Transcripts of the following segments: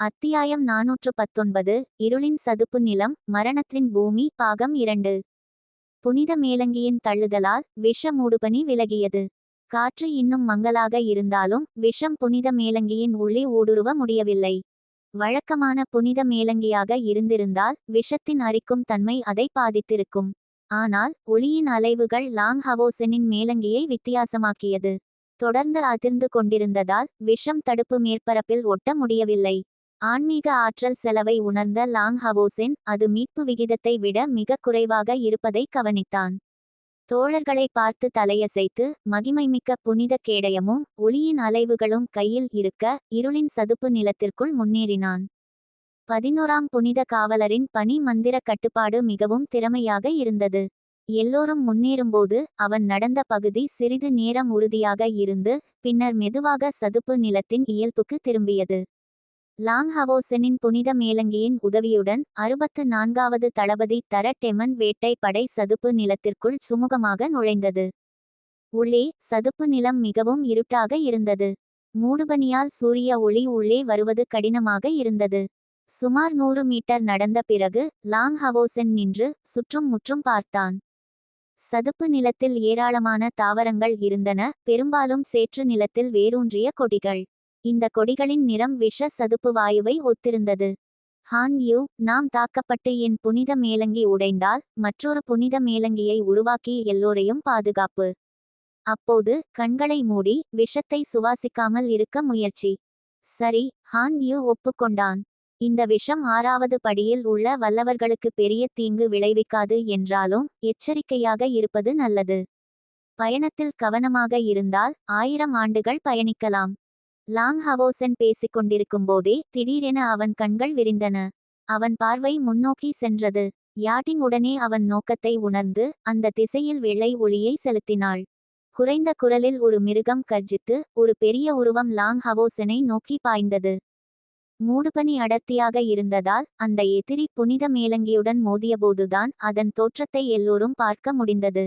அத்தியாயம் நாநூற்று பத்தொன்பது இருளின் சதுப்பு நிலம் மரணத்தின் பூமி பாகம் இரண்டு. புனித மேலங்கியின் தள்ளுதலால் விஷ மூடுபனி விலகியது. காற்று இன்னும் மங்கலாக இருந்தாலும் விஷம் புனித மேலங்கியின் உள்ளே ஊடுருவ முடியவில்லை. வழக்கமான புனித மேலங்கியாக இருந்திருந்தால் விஷத்தின் அரிக்கும் தன்மை அதை பாதித்திருக்கும். ஆனால் ஒளியின் அலைவுகள் லாங் ஹவோசனின் மேலங்கியை வித்தியாசமாக்கியது. தொடர்ந்து அதிர்ந்து கொண்டிருந்ததால் விஷம் தடுப்பு மேற்பரப்பில் ஒட்ட முடியவில்லை. ஆன்மீக ஆற்றல் செலவை உணர்ந்த லாங் ஹவோசென் அது மீட்பு விகிதத்தை விட மிக குறைவாக இருப்பதை கவனித்தான். தோழர்களை பார்த்து தலையசைத்து மகிமைமிக்க புனித கேடயமும் ஒளியின் அலைவுகளும் கையில் இருக்க இருளின் சதுப்பு நிலத்திற்குள் முன்னேறினான். பதினோராம் புனித காவலரின் பணி மந்திர கட்டுப்பாடு மிகவும் திறமையாக இருந்தது. எல்லோரும் முன்னேறும்போது அவன் நடந்த பகுதி சிறிது நேரம் உறுதியாக இருந்து பின்னர் மெதுவாக சதுப்பு நிலத்தின் இயல்புக்கு திரும்பியது. லாங் ஹவோசனின் புனித மேலங்கியின் உதவியுடன் அறுபத்து நான்காவது தளபதி தர டெமன் வேட்டை படை சதுப்பு நிலத்திற்குள் சுமூகமாக நுழைந்தது. உள்ளே சதுப்பு நிலம் மிகவும் இருட்டாக இருந்தது. மூடுபனியால் சூரிய ஒளி உள்ளே வருவது கடினமாக இருந்தது. சுமார் நூறு மீட்டர் நடந்த பிறகு லாங் ஹவோசன் நின்று சுற்றும் முற்றும் பார்த்தான். சதுப்பு நிலத்தில் ஏராளமான தாவரங்கள் இருந்தன. பெரும்பாலும் சேற்று நிலத்தில் வேரூன்றிய கொடிகள். இந்த கொடிகளின் நிறம் விஷ சதுப்பு வாயுவை ஒத்திருந்தது. ஹான் யூ நாம் தாக்கப்பட்டு என் புனித மேலங்கி உடைந்தால் மற்றொரு புனித மேலங்கியை உருவாக்கி எல்லோரையும் பாதுகாப்பு. அப்போது கண்களை மூடி விஷத்தை சுவாசிக்காமல் இருக்க முயற்சி. சரி ஹான் யூ ஒப்புக்கொண்டான். இந்த விஷம் ஆறாவது படியில் உள்ள வல்லவர்களுக்கு பெரிய தீங்கு விளைவிக்காது என்றாலும் எச்சரிக்கையாக இருப்பது நல்லது. பயணத்தில் கவனமாக இருந்தால் ஆயிரம் ஆண்டுகள் பயணிக்கலாம். லாங் ஹவோசன் பேசிக் கொண்டிருக்கும் போதே திடீரென அவன் கண்கள் விரிந்தன. அவன் பார்வை முன்னோக்கி சென்றது. யாட்டிங் உடனே அவன் நோக்கத்தை உணர்ந்து அந்த திசையில் வெள்ளை ஒளியை செலுத்தினாள். குறைந்த குரலில் ஒரு மிருகம் கர்ஜித்து ஒரு பெரிய உருவம் லாங் ஹவோசனை நோக்கி பாய்ந்தது. மூடுபனி அடர்த்தியாக இருந்ததால் அந்த எதிரி புனித மேலங்கியுடன் மோதியபோதுதான் அதன் தோற்றத்தை எல்லோரும் பார்க்க முடிந்தது.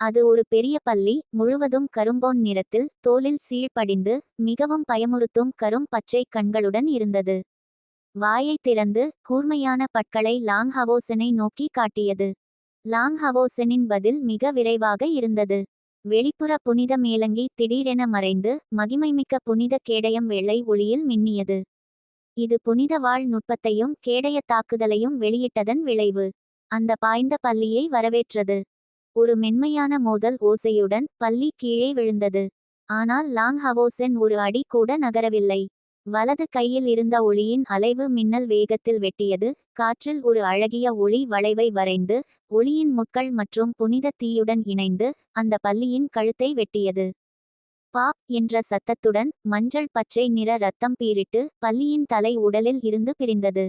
அது ஒரு பெரிய பள்ளி முழுவதும் கரும்போன் நிறத்தில் தோலில் சீழ்படிந்து மிகவும் பயமுறுத்தும் கரும் பச்சை கண்களுடன் இருந்தது. வாயை திறந்து கூர்மையான பட்களை லாங் ஹவோசனை நோக்கி காட்டியது. லாங் ஹவோசனின் பதில் மிக விரைவாக இருந்தது. வெளிப்புற புனித மேலங்கி திடீரென மறைந்து மகிமைமிக்க புனித கேடயம் வெள்ளை ஒளியில் மின்னியது. இது புனித வாழ் நுட்பத்தையும் கேடய தாக்குதலையும் வெளியிட்டதன் விளைவு. அந்த பாய்ந்த பள்ளியை வரவேற்றது. ஒரு மென்மையான மோதல் ஓசையுடன் பள்ளி கீழே விழுந்தது. ஆனால் லாங் ஹவோசென் ஒரு அடி கூட நகரவில்லை. வலது கையில் இருந்த ஒளியின் அலைவு மின்னல் வேகத்தில் வெட்டியது. காற்றில் ஒரு அழகிய ஒளி வளைவை வரைந்து ஒளியின் முட்கள் மற்றும் புனித தீயுடன் இணைந்து அந்த பள்ளியின் கழுத்தை வெட்டியது. பாப் என்ற சத்தத்துடன் மஞ்சள் பச்சை நிற ரத்தம் பீரிட்டு பள்ளியின் தலை உடலில் இருந்து பிரிந்தது.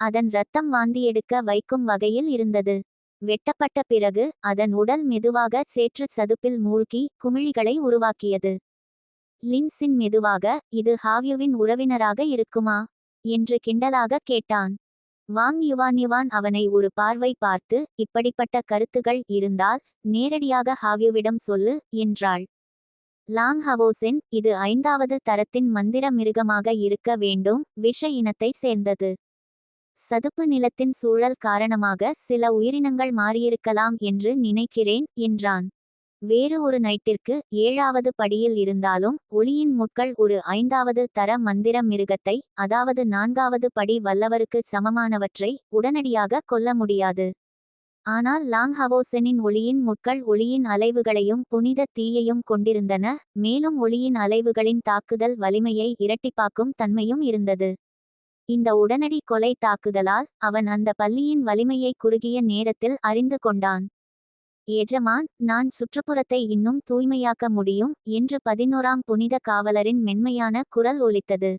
அதன் ரத்தம் வாந்தியெடுக்க வைக்கும் வகையில் இருந்தது. வெட்டப்பட்ட பிறகு அதன் உடல் மெதுவாக சேற்று சதுப்பில் மூழ்கி குமிழிகளை உருவாக்கியது. லின்சின் மெதுவாக இது ஹாவ்யுவின் உறவினராக இருக்குமா என்று கிண்டலாக கேட்டான். வாங் யுவான் யுவான் அவனை ஒரு பார்வை பார்த்து இப்படிப்பட்ட கருத்துகள் இருந்தால் நேரடியாக ஹாவ்யுவிடம் சொல்லு என்றாள். லாங் ஹவோசென் இது ஐந்தாவது தரத்தின் மந்திர மிருகமாக இருக்க வேண்டும் விஷ இனத்தை சேர்ந்தது. சதுப்பு நிலத்தின் சூழல் காரணமாக சில உயிரினங்கள் மாறியிருக்கலாம் என்று நினைக்கிறேன் என்றான். வேறு ஒரு நைட்டிற்கு ஏழாவது படியில் இருந்தாலும் ஒளியின் முட்கள் ஒரு ஐந்தாவது தர மந்திர மிருகத்தை அதாவது நான்காவது படி வல்லவருக்கு சமமானவற்றை உடனடியாக கொல்ல முடியாது. ஆனால் லாங் ஹவோசனின் ஒளியின் முட்கள் ஒளியின் அலைவுகளையும் புனித தீயையும் கொண்டிருந்தன மேலும் ஒளியின் அலைவுகளின் தாக்குதல் வலிமையை இரட்டிப்பாக்கும் தன்மையும் இருந்தது. இந்த உடனடி கொலை தாக்குதலால் அவன் அந்த பள்ளியின் வலிமையை குறுகிய நேரத்தில் அறிந்து கொண்டான். எஜமான் நான் சுற்றுப்புறத்தை இன்னும் தூய்மையாக்க முடியும் என்று பதினோராம் புனித காவலரின் மென்மையான குரல் ஒலித்தது.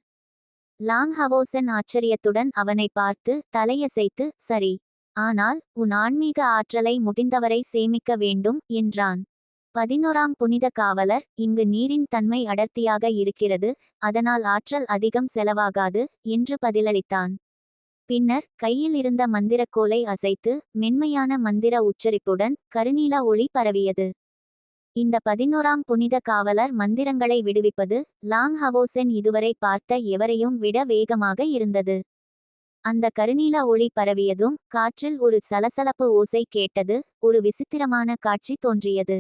லாங்ஹவோசன் ஆச்சரியத்துடன் அவனை பார்த்து தலையசைத்து சரி ஆனால் உன் ஆன்மீக ஆற்றலை முடிந்தவரை சேமிக்க வேண்டும் என்றான். பதினோராம் புனித காவலர் இங்கு நீரின் தன்மை அடர்த்தியாக இருக்கிறது அதனால் ஆற்றல் அதிகம் செலவாகாது என்று பதிலளித்தான். பின்னர் கையில் இருந்த மந்திரக்கோலை அசைத்து மென்மையான மந்திர உச்சரிப்புடன் கருநீல ஒளி பரவியது. இந்த பதினோராம் புனித காவலர் மந்திரங்களை விடுவிப்பது லாங் ஹவோசென் இதுவரை பார்த்த எவரையும் விட வேகமாக இருந்தது. அந்த கருநீல ஒளி பரவியதும் காற்றில் ஒரு சலசலப்பு ஓசை கேட்டது ஒரு விசித்திரமான காட்சி தோன்றியது.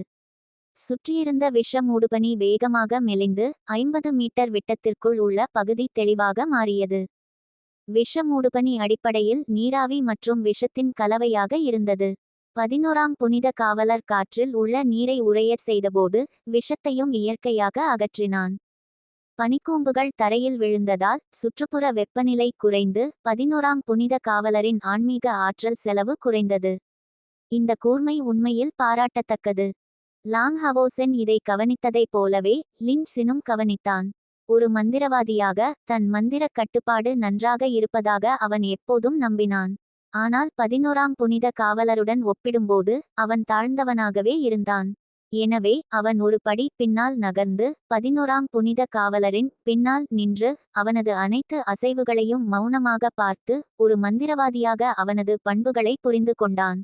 சுற்றியிருந்த விஷ மூடுபனி வேகமாக மெலிந்து ஐம்பது மீட்டர் விட்டத்திற்குள் உள்ள பகுதி தெளிவாக மாறியது. விஷ மூடுபனி அடிப்படையில் நீராவி மற்றும் விஷத்தின் கலவையாக இருந்தது. பதினோராம் புனித காவலர் காற்றில் உள்ள நீரை உறையச் செய்தபோது விஷத்தையும் இயற்கையாக அகற்றினான். பனிக்கூம்புகள் தரையில் விழுந்ததால் சுற்றுப்புற வெப்பநிலை குறைந்து பதினோராம் புனித காவலரின் ஆன்மீக ஆற்றல் செலவு குறைந்தது. இந்த கூர்மை உண்மையில் பாராட்டத்தக்கது. லாங் ஹவோசென் இதை கவனித்ததைப் போலவே லின்சினும் கவனித்தான். ஒரு மந்திரவாதியாக தன் மந்திரக் கட்டுப்பாடு நன்றாக இருப்பதாக அவன் எப்போதும் நம்பினான். ஆனால் பதினோராம் புனித காவலருடன் ஒப்பிடும்போது அவன் தாழ்ந்தவனாகவே இருந்தான். எனவே அவன் ஒரு படி பின்னால் நகர்ந்து பதினோராம் புனித காவலரின் பின்னால் நின்று அவனது அனைத்து அசைவுகளையும் மௌனமாக பார்த்து ஒரு மந்திரவாதியாக அவனது பண்புகளை புரிந்து கொண்டான்.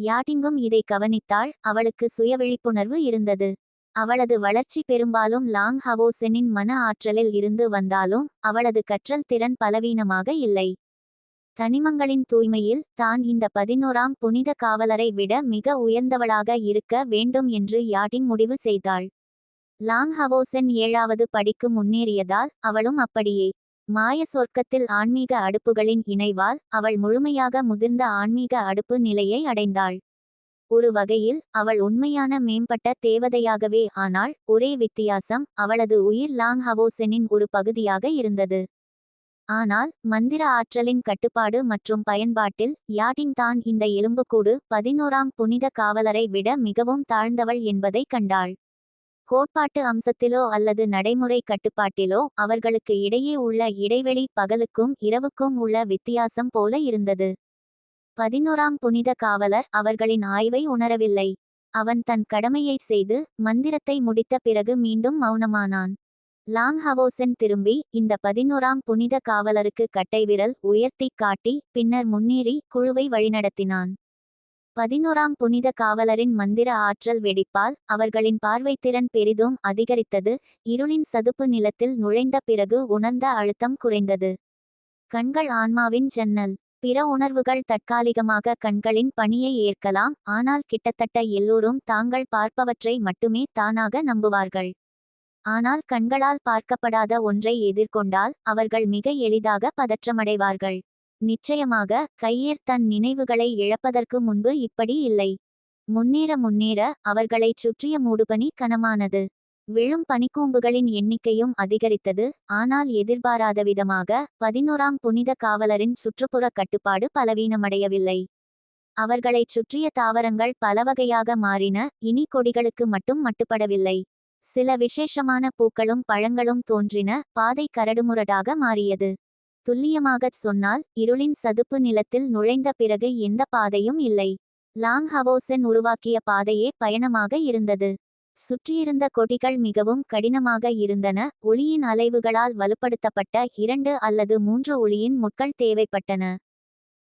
யாட்டிங்கும் இதை கவனித்தாள். அவளுக்கு சுய விழிப்புணர்வு இருந்தது. அவளது வளர்ச்சி பெரும்பாலும் லாங் ஹவோசெனின் மன ஆற்றலில் இருந்து வந்தாலும் அவளது கற்றல் திறன் பலவீனமாக இல்லை. தனிமங்களின் தூய்மையில் தான் இந்த பதினோராம் புனித காவலரை விட மிக உயர்ந்தவளாக இருக்க வேண்டும் என்று யாட்டிங் முடிவு செய்தாள். லாங் ஹவோசென் ஏழாவது படிக்கு முன்னேறியதால் அவளும் அப்படியே மாய சொர்க்கத்தில் ஆன்மீக அடுப்புகளின் இணைவால் அவள் முழுமையாக முதிர்ந்த ஆன்மீக அடுப்பு நிலையை அடைந்தாள். ஒரு வகையில் அவள் உண்மையான மேம்பட்ட தேவதையாகவே ஆனால் ஒரே வித்தியாசம் அவளது உயிர் லாங் ஹவோசெனின் ஒரு பகுதியாக இருந்தது. ஆனால் மந்திர ஆற்றலின் கட்டுப்பாடு மற்றும் பயன்பாட்டில் யாட்டிங் தான் இந்த எலும்புக்கூடு பதினோராம் புனித காவலரை விட மிகவும் தாழ்ந்தவள் என்பதை கண்டாள். கோட்பாட்டு அம்சத்திலோ அல்லது நடைமுறை கட்டுப்பாட்டிலோ அவர்களுக்கு இடையே உள்ள இடைவெளி பகலுக்கும் இரவுக்கும் உள்ள வித்தியாசம் போல இருந்தது. பதினோராம் புனித காவலர் அவர்களின் ஆய்வை உணரவில்லை. அவன் தன் கடமையை செய்து மந்திரத்தை முடித்த பிறகு மீண்டும் மௌனமானான். லாங் ஹவோசன் திரும்பி இந்த பதினோராம் புனித காவலருக்கு கட்டைவிரல் உயர்த்திக் காட்டி பின்னர் முன்னேறி குழுவை வழிநடத்தினான். பதினோராம் புனித காவலரின் மந்திர ஆற்றல் வெடிப்பால் அவர்களின் பார்வைத்திறன் பெரிதும் அதிகரித்தது இருளின் சதுப்பு நிலத்தில் நுழைந்த பிறகு உணர்ந்த அழுத்தம் குறைந்தது. கண்கள் ஆன்மாவின் ஜன்னல். பிற உணர்வுகள் தற்காலிகமாக கண்களின் பணியை ஏற்கலாம் ஆனால் கிட்டத்தட்ட எல்லோரும் தாங்கள் பார்ப்பவற்றை மட்டுமே தானாக நம்புவார்கள். ஆனால் கண்களால் பார்க்கப்படாத ஒன்றை எதிர்கொண்டால் அவர்கள் மிக எளிதாக பதற்றமடைவார்கள். நிச்சயமாக கையேர் தன் நினைவுகளை இழப்பதற்கு முன்பு இப்படி இல்லை. முன்னேற முன்னேற அவர்களைச் சுற்றிய மூடுபனி கனமானது. விழும் பனிக்கூம்புகளின் எண்ணிக்கையும் அதிகரித்தது. ஆனால் எதிர்பாராத விதமாக பதினோராம் புனித காவலரின் சுற்றுப்புற கட்டுப்பாடு பலவீனமடையவில்லை. அவர்களைச் சுற்றிய தாவரங்கள் பலவகையாக மாறின. இனி கொடிகளுக்கு மட்டும் மட்டுப்படவில்லை. சில விசேஷமான பூக்களும் பழங்களும் தோன்றின. பாதை கரடுமுரடாக மாறியது. துல்லியமாகச் சொன்னால் இருளின் சதுப்பு நிலத்தில் நுழைந்த பிறகு எந்த பாதையும் இல்லை. லாங் ஹவோசென் உருவாக்கிய பாதையே பயணமாக இருந்தது. சுற்றியிருந்த கொடிகள் மிகவும் கடினமாக இருந்தன. ஒளியின் அலைவுகளால் வலுப்படுத்தப்பட்ட இரண்டு அல்லது மூன்று ஒளியின் முட்கள் தேவைப்பட்டன.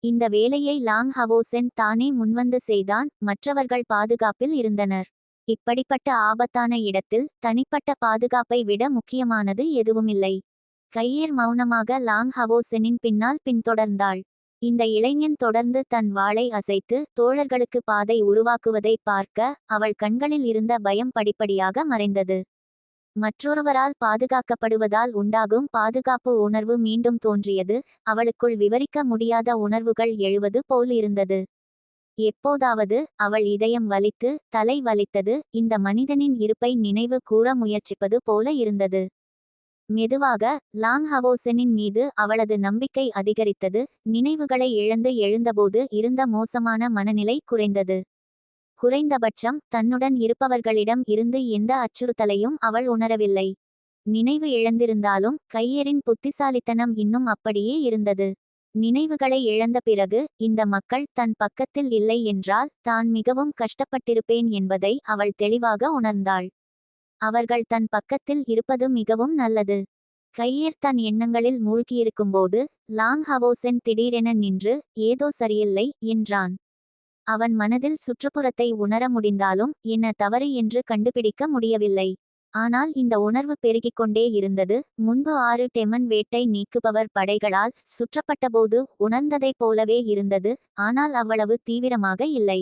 இந்த வேலையை லாங் ஹவோசென் தானே முன்வந்து செய்தான். மற்றவர்கள் பாதுகாப்பில் இருந்தனர். இப்படிப்பட்ட ஆபத்தான இடத்தில் தனிப்பட்ட பாதுகாப்பை விட முக்கியமானது எதுவுமில்லை. கையேர் மௌனமாக லாங் ஹவோசெனின் பின்னால் பின்தொடர்ந்தாள். இந்த இளைஞன் தொடர்ந்து தன் வாளை அசைத்து தோழர்களுக்கு பாதை உருவாக்குவதை பார்க்க அவள் கண்களில் இருந்த பயம் படிப்படியாக மறைந்தது. மற்றொருவரால் பாதுகாக்கப்படுவதால் உண்டாகும் பாதுகாப்பு உணர்வு மீண்டும் தோன்றியது. அவளுக்குள் விவரிக்க முடியாத உணர்வுகள் எழுவது போல் இருந்தது. எப்போதாவது அவள் இதயம் வலித்து தலை வலித்தது. இந்த மனிதனின் இருப்பை நினைவு கூற முயற்சிப்பது போல இருந்தது. மெதுவாக லாங் ஹவோசனின் மீது அவளது நம்பிக்கை அதிகரித்தது. நினைவுகளை இழந்து எழுந்தபோது இருந்த மோசமான மனநிலை குறைந்தது. குறைந்தபட்சம் தன்னுடன் இருப்பவர்களிடம் இருந்து எந்த அச்சுறுத்தலையும் அவள் உணரவில்லை. நினைவு இழந்திருந்தாலும் கையரின் புத்திசாலித்தனம் இன்னும் அப்படியே இருந்தது. நினைவுகளை இழந்த பிறகு இந்த மக்கள் தன் பக்கத்தில் இல்லை என்றால் தான் மிகவும் கஷ்டப்பட்டிருப்பேன் என்பதை அவள் தெளிவாக உணர்ந்தாள். அவர்கள் தன் பக்கத்தில் இருப்பது மிகவும் நல்லது. கையேர் தன் எண்ணங்களில் மூழ்கியிருக்கும்போது லாங் ஹவோசென் திடீரென நின்று ஏதோ சரியில்லை என்றான். அவன் மனதில் சுற்றுப்புறத்தை உணர முடிந்தாலும் என்ன தவறு என்று கண்டுபிடிக்க முடியவில்லை. ஆனால் இந்த உணர்வு பெருகிக் கொண்டே இருந்தது. முன்பு ஆறு டெமன் வேட்டை நீக்குபவர் படைகளால் சுற்றப்பட்டபோது உணர்ந்ததைப் போலவே இருந்தது ஆனால் அவ்வளவு தீவிரமாக இல்லை.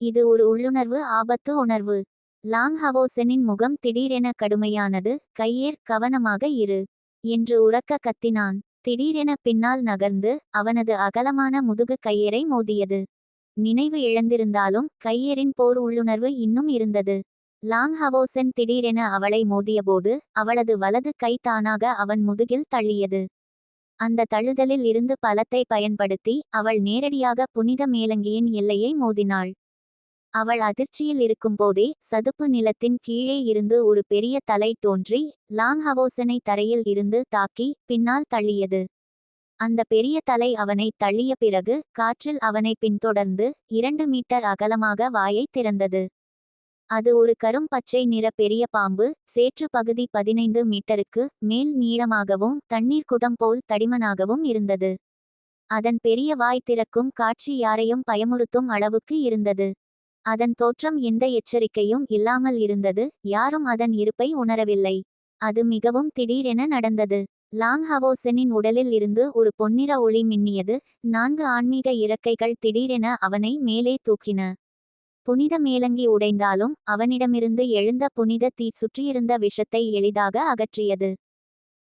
இது ஒரு உள்ளுணர்வு ஆபத்து உணர்வு. லாங் ஹவோசெனின் முகம் திடீரென கடுமையானது கையேர் கவனமாக இரு என்று உறக்க கத்தினான். திடீரென பின்னால் நகர்ந்து அவனது அகலமான முதுகு கையேரை மோதியது. நினைவு இழந்திருந்தாலும் கையேரின் போர் உள்ளுணர்வு இன்னும் இருந்தது. லாங் ஹவோசென் திடீரென அவளை மோதியபோது அவளது வலது கை தானாக அவன் முதுகில் தள்ளியது. அந்த தள்ளுதலில் இருந்து பலத்தை பயன்படுத்தி அவள் நேரடியாக புனித மேலங்கியின் எல்லையை மோதினாள். அவள் அதிர்ச்சியில் இருக்கும்போதே சதுப்பு நிலத்தின் கீழே இருந்து ஒரு பெரிய தலை தோன்றி லாங் ஹவோசனை தரையில் இருந்து தாக்கி பின்னால் தள்ளியது. அந்த பெரிய தலை அவனை தள்ளிய பிறகு காற்றில் அவனை பின்தொடர்ந்து இரண்டு மீட்டர் அகலமாக வாயை திறந்தது. அது ஒரு கரும் பச்சை நிற பெரிய பாம்பு சேற்று பகுதி பதினைந்து மீட்டருக்கு மேல் நீளமாகவும் தண்ணீர் குடம் போல் தடிமனாகவும் இருந்தது. அதன் பெரிய வாய் திறக்கும் காட்சி யாரையும் பயமுறுத்தும் அளவுக்கு இருந்தது. அதன் தோற்றம் எந்த எச்சரிக்கையும் இல்லாமல் இருந்தது யாரும் அதன் இருப்பை உணரவில்லை. அது மிகவும் திடீரென நடந்தது. லாங் ஹவோசனின் உடலில் இருந்து ஒரு பொன்னிற ஒளி மின்னியது நான்கு ஆன்மீக இறக்கைகள் திடீரென அவனை மேலே தூக்கின. புனித மேலங்கி உடைந்தாலும் அவனிடமிருந்து எழுந்த புனித தீ சுற்றியிருந்த விஷத்தை எளிதாக அகற்றியது.